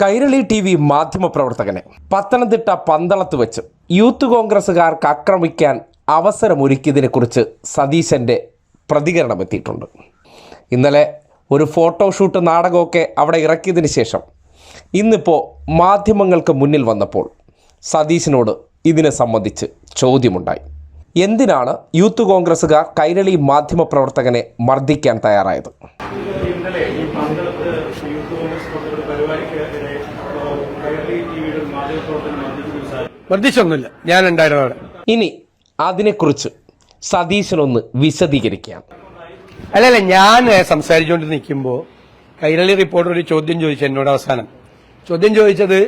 Kairali T V മാധ്യമപ്രവർത്തകനെ പത്തനംതിട്ട പന്തളത്ത് വെച്ച് യൂത്ത് കോൺഗ്രസ്സുകാർക്ക് ആക്രമിക്കാൻ അവസരമൊരുക്കിയതിനെക്കുറിച്ച് സതീശന്റെ പ്രതികരണം എത്തിയിട്ടുണ്ട്. ഇന്നലെ ഒരു ഫോട്ടോഷൂട്ട് നാടകമൊക്കെ അവിടെ ഇറക്കിയതിന് ശേഷം ഇന്നിപ്പോൾ മാധ്യമങ്ങൾക്ക് മുന്നിൽ വന്നപ്പോൾ സതീശനോട് ഇതിനെ സംബന്ധിച്ച് ചോദ്യമുണ്ടായി. എന്തിനാണ് യൂത്ത് കോൺഗ്രസ്സുകാർ കൈരളി മാധ്യമപ്രവർത്തകനെ മർദ്ദിക്കാൻ തയ്യാറായത് ഇന്നലെ ഈ പന്തളത്ത് യൂത്ത് കോൺഗ്രസ് പുറത്തൊരു പരിപാടിക്കെതിരെ കൈരളി ടിവിയുടെ ഒരു മാധ്യമപ്രവർത്തനം മർദ്ദിച്ചു സാർ വർദ്ധിച്ചൊന്നുമില്ല ഞാൻ ഉണ്ടായിരുന്നു അവിടെ. ഇനി അതിനെക്കുറിച്ച് സതീശനൊന്ന് വിശദീകരിക്കാം. അല്ലല്ല ഞാൻ സംസാരിച്ചുകൊണ്ട് നിൽക്കുമ്പോൾ കൈരളി റിപ്പോർട്ടർ ഒരു ചോദ്യം ചോദിച്ചു എന്നോട് അവസാനം. ചോദ്യം ചോദിച്ചത്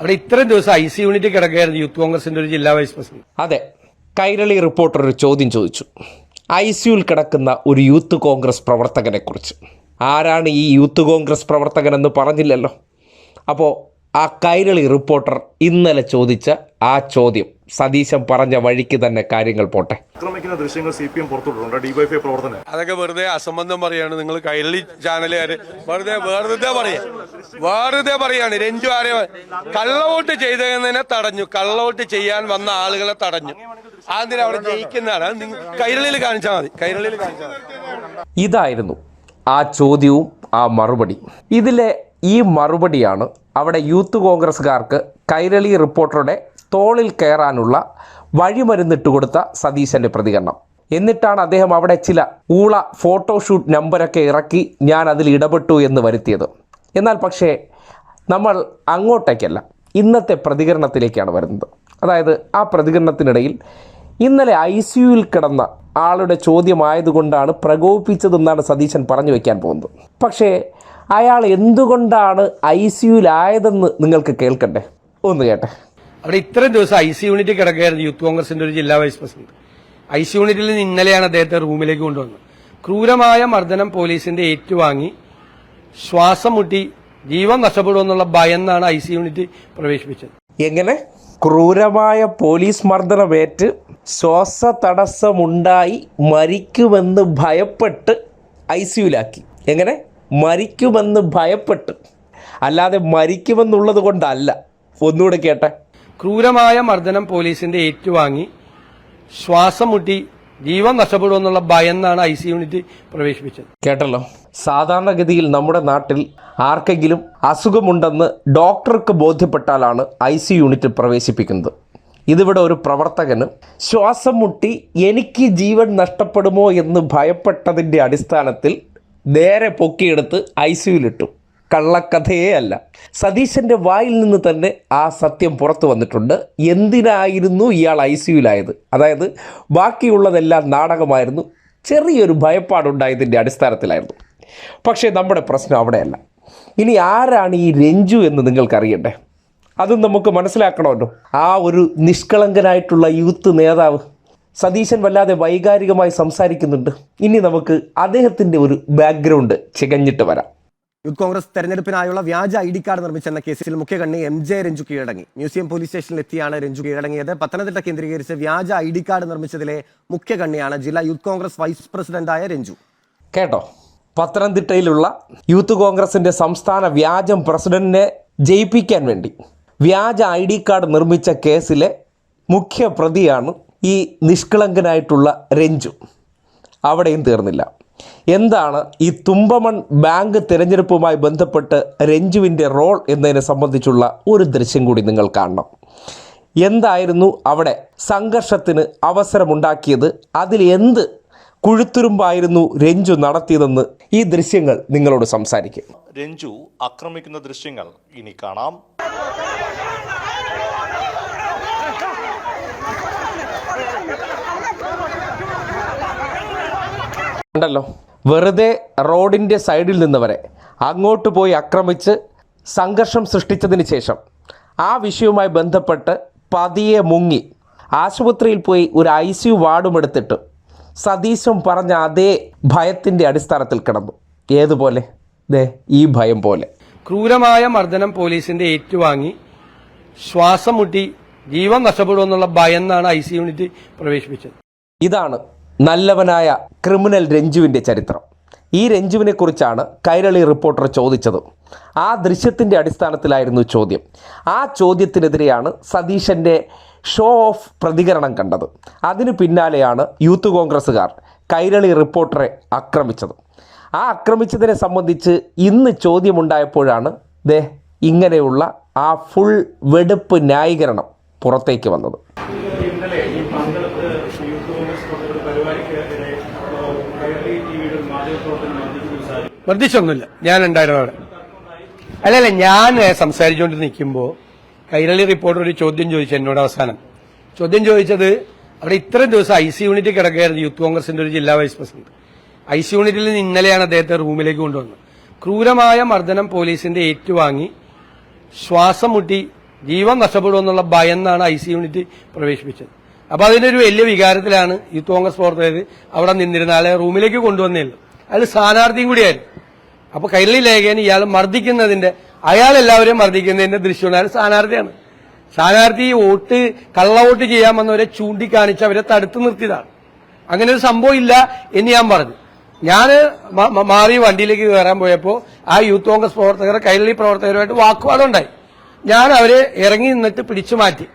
അവിടെ ഇത്രയും ദിവസം ഐ സി യൂണിറ്റ് കിടക്കുകയായിരുന്നു യൂത്ത് കോൺഗ്രസിന്റെ ഒരു ജില്ലാ വൈസ് പ്രസിഡന്റ്. അതെ കൈരളി റിപ്പോർട്ടർ ഒരു ചോദ്യം ചോദിച്ചു. ഐ സിയുൽ കിടക്കുന്ന ഒരു യൂത്ത് കോൺഗ്രസ് പ്രവർത്തകനെ കുറിച്ച് ആരാണ് ഈ യൂത്ത് കോൺഗ്രസ് പ്രവർത്തകനെന്ന് പറഞ്ഞില്ലല്ലോ. അപ്പോൾ ആ കൈരളി റിപ്പോർട്ടർ ഇന്നലെ ചോദിച്ച ആ ചോദ്യം സതീശൻ പറഞ്ഞ വഴിക്ക് തന്നെ കാര്യങ്ങൾ പോട്ടെ. ആക്രമിക്കുന്ന ദൃശ്യങ്ങൾ സി പി എം ഡിവൈഫൈ പ്രവർത്തനം. അതൊക്കെ വെറുതെ അസംബന്ധം പറയാണ്. നിങ്ങൾ കൈരളി ചാനലുകാര് വെറുതെ വെറുതെ പറയാ. വെറുതെ പറയാണ്. രഞ്ജു ആരെ കള്ളവോട്ട് ചെയ്തതിനെ തടഞ്ഞു. കള്ളവോട്ട് ചെയ്യാൻ വന്ന ആളുകളെ തടഞ്ഞു. അതിന് അവിടെ ജയിക്കുന്നതാണ്. നിങ്ങൾ കൈരളിയിൽ കാണിച്ചാൽ മതി. കൈരളിയിൽ കാണിച്ചാൽ മതി. ഇതായിരുന്നു ആ ചോദ്യവും ആ മറുപടി. ഇതിലെ ഈ മറുപടിയാണ് അവിടെ യൂത്ത് കോൺഗ്രസ്സുകാർക്ക് കൈരളി റിപ്പോർട്ടറുടെ തോളിൽ കയറാനുള്ള വഴിമരുന്നിട്ട് കൊടുത്ത സതീശന്റെ പ്രതികരണം. എന്നിട്ടാണ് അദ്ദേഹം അവിടെ ചില ഊള ഫോട്ടോഷൂട്ട് നമ്പരൊക്കെ ഇറക്കി ഞാൻ അതിൽ ഇടപെട്ടു എന്ന് വരുത്തിയത്. എന്നാൽ പക്ഷേ നമ്മൾ അങ്ങോട്ടേക്കല്ല ഇന്നത്തെ പ്രതികരണത്തിലേക്കാണ് വരുന്നത്. അതായത് ആ പ്രതികരണത്തിനിടയിൽ ഇന്നലെ ഐ സിയുയിൽ കിടന്ന ആളുടെ ചോദ്യമായതുകൊണ്ടാണ് പ്രകോപിപ്പിച്ചതെന്നാണ് സതീശൻ പറഞ്ഞു വയ്ക്കാൻ പോകുന്നത്. പക്ഷേ അയാൾ എന്തുകൊണ്ടാണ് ഐ സിയുലായതെന്ന് നിങ്ങൾക്ക് കേൾക്കണ്ടേ? ഒന്ന് കേട്ടെ. അവിടെ ഇത്രയും ദിവസം ഐ സി യൂണിറ്റ് കിടക്കുകയായിരുന്നു യൂത്ത് കോൺഗ്രസിന്റെ ഒരു ജില്ലാ വൈസ് പ്രസിഡന്റ്. ഐ സി യൂണിറ്റിൽ നിന്ന് ഇന്നലെയാണ് അദ്ദേഹത്തെ റൂമിലേക്ക് കൊണ്ടുവന്നത്. ക്രൂരമായ മർദ്ദനം പോലീസിന്റെ ഏറ്റുവാങ്ങി ശ്വാസം മുട്ടി ജീവൻ നഷ്ടപ്പെടുമെന്നുള്ള ഭയന്നാണ് ഐ സി യൂണിറ്റ് പ്രവേശിപ്പിച്ചത്. എങ്ങനെ? ക്രൂരമായ പോലീസ് മർദ്ദനമേറ്റ് ശ്വാസ തടസ്സമുണ്ടായി മരിക്കുമെന്ന് ഭയപ്പെട്ട് ഐ സിയുലാക്കി എങ്ങനെ? മരിക്കുമെന്ന് ഭയപ്പെട്ട്. അല്ലാതെ മരിക്കുമെന്നുള്ളത് കൊണ്ടല്ല. ഒന്നുകൂടെ കേട്ടെ. ക്രൂരമായ മർദ്ദനം പോലീസിന്റെ ഏറ്റുവാങ്ങി ശ്വാസം മുട്ടി ജീവൻ നഷ്ടപ്പെടുമെന്നുള്ള ഭയന്നാണ് ഐ സി യൂണിറ്റ് പ്രവേശിപ്പിച്ചത്. കേട്ടല്ലോ? സാധാരണഗതിയിൽ നമ്മുടെ നാട്ടിൽ ആർക്കെങ്കിലും അസുഖമുണ്ടെന്ന് ഡോക്ടർക്ക് ബോധ്യപ്പെട്ടാലാണ് ഐ സി യൂണിറ്റ് പ്രവേശിപ്പിക്കുന്നത്. ഇതിവിടെ ഒരു പ്രവർത്തകന് ശ്വാസം മുട്ടി എനിക്ക് ജീവൻ നഷ്ടപ്പെടുമോ എന്ന് ഭയപ്പെട്ടതിന്റെ അടിസ്ഥാനത്തിൽ നേരെ പൊക്കിയെടുത്ത് ഐ സിയുലിട്ടു കള്ളക്കഥയേ അല്ല. സതീശന്റെ വായിൽ നിന്ന് തന്നെ ആ സത്യം പുറത്തു വന്നിട്ടുണ്ട്. എന്തിനായിരുന്നു ഇയാൾ ഐ സിയുലായത് അതായത് ബാക്കിയുള്ളതെല്ലാം നാടകമായിരുന്നു. ചെറിയൊരു ഭയപ്പാടുണ്ടായതിന്റെ അടിസ്ഥാനത്തിലായിരുന്നു. പക്ഷേ നമ്മുടെ പ്രശ്നം അവിടെയല്ല. ഇനി ആരാണ് ഈ രഞ്ജു എന്ന് നിങ്ങൾക്കറിയണ്ടേ? അതും നമുക്ക് മനസ്സിലാക്കണമല്ലോ. ആ ഒരു നിഷ്കളങ്കനായിട്ടുള്ള യൂത്ത് നേതാവ്. സതീശൻ വല്ലാതെ വൈകാരികമായി സംസാരിക്കുന്നുണ്ട്. ഇനി നമുക്ക് അദ്ദേഹത്തിന്റെ ഒരു ബാക്ക്ഗ്രൗണ്ട് ചികഞ്ഞിട്ട് വരാം. യൂത്ത് കോൺഗ്രസ് തെരഞ്ഞെടുപ്പിനായുള്ള വ്യാജ ഐ ഡി കാർഡ് നിർമ്മിച്ചെന്ന കേസിൽ മുഖ്യകണ്ണി എം ജെ രഞ്ജു കീഴടങ്ങി. മ്യൂസിയം പോലീസ് സ്റ്റേഷനിൽ എത്തിയാണ് രഞ്ജു കീഴടങ്ങിയത്. പത്തനംതിട്ട കേന്ദ്രീകരിച്ച് വ്യാജ ഐ ഡി കാർഡ് നിർമ്മിച്ചതിലെ മുഖ്യകണ്ണിയാണ് ജില്ലാ യൂത്ത് കോൺഗ്രസ് വൈസ് പ്രസിഡന്റായ രഞ്ജു. കേട്ടോ? പത്തനംതിട്ടയിലുള്ള യൂത്ത് കോൺഗ്രസിന്റെ സംസ്ഥാന വ്യാജം പ്രസിഡന്റിനെ ജയിപ്പിക്കാൻ വേണ്ടി വ്യാജ ഐ ഡി കാർഡ് നിർമ്മിച്ച കേസിലെ മുഖ്യ പ്രതിയാണ് ഈ നിഷ്കളങ്കനായിട്ടുള്ള രഞ്ജു. അവിടെയും തീർന്നില്ല. എന്താണ് ഈ തുമ്പമൺ ബാങ്ക് തിരഞ്ഞെടുപ്പുമായി ബന്ധപ്പെട്ട് രഞ്ജുവിന്റെ റോൾ എന്നതിനെ സംബന്ധിച്ചുള്ള ഒരു ദൃശ്യം കൂടി നിങ്ങൾ കാണണം. എന്തായിരുന്നു അവിടെ സംഘർഷത്തിന് അവസരമുണ്ടാക്കിയത്? അതിൽ എന്ത് കുഴുത്തുരുമ്പായിരുന്നു രഞ്ജു നടത്തിയതെന്ന് ഈ ദൃശ്യങ്ങൾ നിങ്ങളോട് സംസാരിക്കും. രഞ്ജു ആക്രമിക്കുന്ന ദൃശ്യങ്ങൾ ഇനി കാണാം. ഉണ്ടല്ലോ. വെറുതെ റോഡിന്റെ സൈഡിൽ നിന്നവരെ അങ്ങോട്ട് പോയി ആക്രമിച്ച് സംഘർഷം സൃഷ്ടിച്ചതിന് ശേഷം ആ വിഷയവുമായി ബന്ധപ്പെട്ട് പതിയെ മുങ്ങി. ആശുപത്രിയിൽ പോയി ഒരു ഐ സി യു വാർഡുമെടുത്തിട്ട് സതീശം പറഞ്ഞ അതേ ഭയത്തിന്റെ അടിസ്ഥാനത്തിൽ കിടന്നു. ഏതുപോലെ ദേ ഈ ഭയം പോലെ. ക്രൂരമായ മർദ്ദനം പോലീസിന്റെ ഏറ്റുവാങ്ങി. ശ്വാസം മുട്ടി ജീവൻ നഷ്ടപ്പെടുമെന്നുള്ള ഭയന്നാണ് ഐ സി യൂണിറ്റ് പ്രവേശിപ്പിച്ചത്. ഇതാണ് നല്ലവനായ ക്രിമിനൽ രഞ്ജുവിന്റെ ചരിത്രം. ഈ രഞ്ജുവിനെക്കുറിച്ചാണ് കൈരളി റിപ്പോർട്ടർ ചോദിച്ചത്. ആ ദൃശ്യത്തിന്റെ അടിസ്ഥാനത്തിലായിരുന്നു ചോദ്യം. ആ ചോദ്യത്തിനെതിരെയാണ് സതീശന്റെ ഷോ ഓഫ് പ്രതികരണം കണ്ടത്. അതിനു പിന്നാലെയാണ് യൂത്ത് കോൺഗ്രസ്സുകാർ കൈരളി റിപ്പോർട്ടറെ ആക്രമിച്ചത്. ആ ആക്രമിച്ചതിനെ സംബന്ധിച്ച് ഇന്ന് ചോദ്യമുണ്ടായപ്പോഴാണ് ദേ ഇങ്ങനെയുള്ള ആ ഫുൾ വെടുപ്പ് ന്യായീകരണം പുറത്തേക്ക് വന്നത് ഇന്നലെ ഈ പന്തളത്ത് യൂത്ത് കോൺഗ്രസ് പ്രവർത്തകരുടെ പരിപാടിക്ക് ഇടെ കയറി ടിവിയുടെ മാധ്യമപ്രവർത്തനം വർദ്ധിച്ചൊന്നുമില്ല ഞാൻ ഉണ്ടായിരുന്നു അവിടെ. അല്ലല്ല ഞാൻ സംസാരിച്ചുകൊണ്ട് നിൽക്കുമ്പോൾ കൈരളി റിപ്പോർട്ടർ ഒരു ചോദ്യം ചോദിച്ചു എന്നോട് അവസാനം. ചോദ്യം ചോദിച്ചത് അവിടെ ഇത്രയും ദിവസം ഐ സി യൂണിറ്റ് കിടക്കുകയായിരുന്നു യൂത്ത് കോൺഗ്രസിന്റെ ഒരു ജില്ലാ വൈസ് പ്രസിഡന്റ്. ഐ സി യൂണിറ്റിൽ നിന്ന് ഇന്നലെയാണ് അദ്ദേഹത്തെ റൂമിലേക്ക് കൊണ്ടുവന്നത്. ക്രൂരമായ മർദ്ദനം പോലീസിന്റെ ഏറ്റുവാങ്ങി ശ്വാസം മുട്ടി ജീവൻ നഷ്ടപ്പെടുമെന്നുള്ള ഭയന്നാണ് ഐ സി യൂണിറ്റ് പ്രവേശിപ്പിച്ചത്. അപ്പൊ അതിനൊരു വലിയ വികാരത്തിലാണ് യൂത്ത് കോൺഗ്രസ് പ്രവർത്തകർ അവിടെ നിന്നിരുന്ന ആളെ റൂമിലേക്ക് കൊണ്ടുവന്നേ ഉള്ളൂ അയാൾ സ്ഥാനാർത്ഥിയും കൂടിയായിരുന്നു. അപ്പൊ കൈരളി ലേഖകൻ ഇയാൾ മർദ്ദിക്കുന്നതിന്റെ അയാൾ എല്ലാവരെയും മർദ്ദിക്കുന്നതിന്റെ ദൃശ്യമാണ്. അയാൾ സ്ഥാനാർത്ഥിയാണ്. സ്ഥാനാർത്ഥി വോട്ട് കള്ള വോട്ട് ചെയ്യാൻ വന്നവരെ ചൂണ്ടിക്കാണിച്ച് അവരെ തടുത്തു നിർത്തിയതാണ്. അങ്ങനെ ഒരു സംഭവം ഇല്ല എന്ന് ഞാൻ പറഞ്ഞു. ഞാൻ മാറി വണ്ടിയിലേക്ക് കയറാൻ പോയപ്പോൾ ആ യൂത്ത് കോൺഗ്രസ് പ്രവർത്തകർ കൈരളി പ്രവർത്തകരുമായിട്ട് വാക്കുവാദം ഉണ്ടായി. ഞാൻ അവരെ ഇറങ്ങി നിന്നിട്ട് പിടിച്ചു മാറ്റി.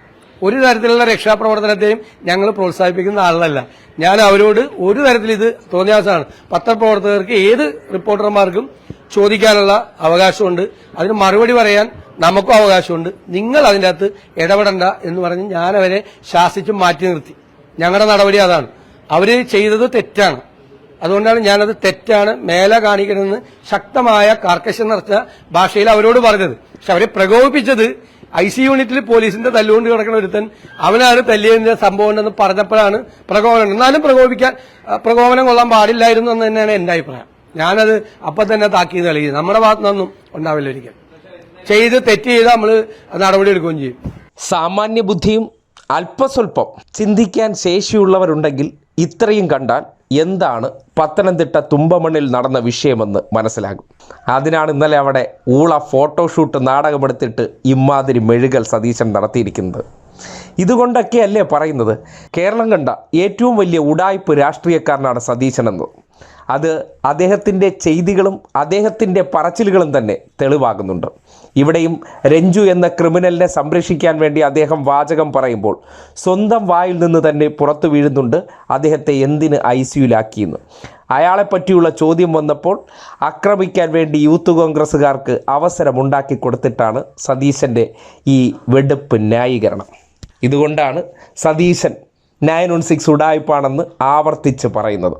ഒരു തരത്തിലുള്ള രക്ഷാപ്രവർത്തനത്തെയും ഞങ്ങൾ പ്രോത്സാഹിപ്പിക്കുന്ന ആളല്ല. ഞാൻ അവരോട് ഒരു തരത്തിൽ ഇത് തോന്നിയാസാണ്. പത്രപ്രവർത്തകർക്ക് ഏത് റിപ്പോർട്ടർമാർക്കും ചോദിക്കാനുള്ള അവകാശമുണ്ട്. അതിന് മറുപടി പറയാൻ നമുക്കും അവകാശമുണ്ട്. നിങ്ങൾ അതിന്റെ അകത്ത് ഇടപെടണ്ട എന്ന് പറഞ്ഞ് ഞാൻ അവരെ ശാസിച്ച് മാറ്റി നിർത്തി. ഞങ്ങളുടെ നടപടി അതാണ്. അവർ ചെയ്തത് തെറ്റാണ്. അതുകൊണ്ടാണ് ഞാനത് തെറ്റാണ് മേല കാണിക്കണമെന്ന് ശക്തമായ കാർക്കശ്യം നിറച്ച ഭാഷയിൽ അവരോട് പറഞ്ഞത്. പക്ഷെ അവരെ പ്രകോപിപ്പിച്ചത് ഐ സി യൂണിറ്റിൽ പോലീസിന്റെ തല്ലുകൊണ്ട് കിടക്കുന്ന ഒരുത്തൻ അവനാണ് തല്ലിയതിന്റെ സംഭവം ഉണ്ടെന്ന് പറഞ്ഞപ്പോഴാണ് പ്രകോപനം. എന്നാലും പ്രകോപിക്കാൻ പ്രകോപനം കൊള്ളാൻ പാടില്ലായിരുന്നു എന്ന് തന്നെയാണ് എന്റെ അഭിപ്രായം. ഞാനത് അപ്പൊ തന്നെ താക്കീത് കളിയത് നമ്മുടെ ഭാഗത്തു നിന്നൊന്നും ഉണ്ടാവില്ല ചെയ്ത് തെറ്റ് ചെയ്ത് നമ്മൾ നടപടി എടുക്കുകയും ചെയ്യും. സാമാന്യ ബുദ്ധിയും അല്പസ്വല്പം ചിന്തിക്കാൻ ശേഷിയുള്ളവരുണ്ടെങ്കിൽ ഇത്രയും കണ്ടാൽ എന്താണ് പത്തനംതിട്ട തുമ്പമണ്ണിൽ നടന്ന വിഷയമെന്ന് മനസ്സിലാകും. അതിനാണ് ഇന്നലെ അവിടെ ഊള ഫോട്ടോഷൂട്ട് നാടകമെടുത്തിട്ട് ഇമാതിരി മെഴുകൽ സതീശൻ നടത്തിയിരിക്കുന്നത്. ഇതുകൊണ്ടൊക്കെയല്ലേ പറയുന്നത്? കേരളം കണ്ട ഏറ്റവും വലിയ ഉടായ്പ് രാഷ്ട്രീയക്കാരനാണ് സതീശനെന്ന് അത് അദ്ദേഹത്തിന്റെ ചെയ്തികളും അദ്ദേഹത്തിന്റെ പറച്ചിലുകളും തന്നെ തെളിവാകുന്നുണ്ട്. ഇവിടെയും രഞ്ജു എന്ന ക്രിമിനലിനെ സംരക്ഷിക്കാൻ വേണ്ടി അദ്ദേഹം വാചകം പറയുമ്പോൾ സ്വന്തം വായിൽ നിന്ന് തന്നെ പുറത്തു വീഴുന്നുണ്ട്. അദ്ദേഹത്തെ എന്തിന് ഐ സിയുലാക്കിയെന്ന് അയാളെ പറ്റിയുള്ള ചോദ്യം വന്നപ്പോൾ ആക്രമിക്കാൻ വേണ്ടി യൂത്ത് കോൺഗ്രസ്സുകാർക്ക് അവസരമുണ്ടാക്കി കൊടുത്തിട്ടാണ് സതീശന്റെ ഈ വെടുപ്പ് ന്യായീകരണം. ഇതുകൊണ്ടാണ് സതീശൻ നയൻ വൺ സിക്സ് ഉടായ്പാണെന്ന് ആവർത്തിച്ച് പറയുന്നത്.